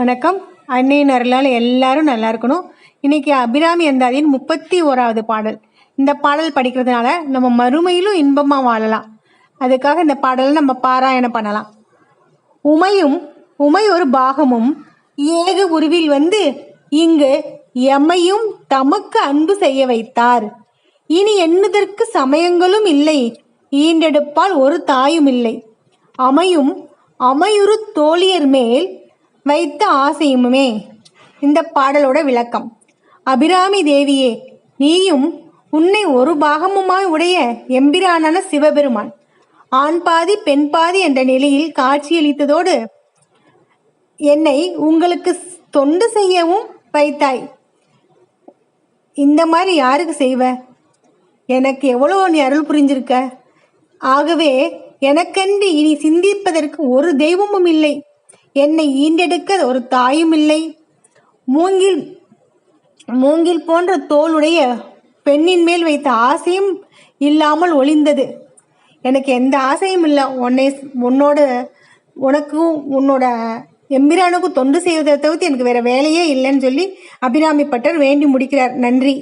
வணக்கம். அன்னையின் அருளால் எல்லாரும் நல்லா இருக்கணும். இன்னைக்கு அபிராமி அந்தாதியின் முப்பத்தி ஓராவது பாடல். இந்த பாடல் படிக்கிறதுனால நம்ம மறுமையிலும் இன்பமாக வாழலாம். அதுக்காக இந்த பாடலை நம்ம பாராயணம் பண்ணலாம். உமையும் உமை ஒரு பாகமும் ஏக உருவில் வந்து இங்கு எம்மையும் தமக்கு அன்பு செய்ய வைத்தார். இனி எண்ணுதற்கு சமயங்களும் இல்லை. ஈண்டெடுப்பால் ஒரு தாயும் இல்லை. அமையும் அமையுறு தோழியர் மேல் வைத்த ஆசையுமே இந்த பாடலோட விளக்கம். அபிராமி தேவியே நீயும் உன்னை ஒரு பாகமுமாய் உடைய எம்பிரானான சிவபெருமான். ஆண் பாதி பெண் பாதி என்ற நிலையில் காட்சியளித்ததோடு என்னை உங்களுக்கு தொண்டு செய்யவும் வைத்தாய். இந்த மாதிரி யாருக்கு செய்வ? எனக்கு எவ்வளோ நீ அருள் புரிஞ்சிருக்க? ஆகவே எனக்கென்று இனி சிந்திப்பதற்கு ஒரு தெய்வமும் இல்லை. என்னை ஈண்டெடுக்க ஒரு தாயும் இல்லை. மூங்கில் மூங்கில் போன்ற தோளுடைய பெண்ணின் மேல் வைத்த ஆசையும் இல்லாமல் ஒளிந்தது. எனக்கு எந்த ஆசையும் இல்லை. உன்னை உன்னோட உனக்கும் உன்னோட எம்பிரானுக்கும் தொண்டு செய்வதை தவிர்த்து எனக்கு வேற வேலையே இல்லைன்னு சொல்லி அபிராமி பட்டர் வேண்டி முடிக்கிறார். நன்றி.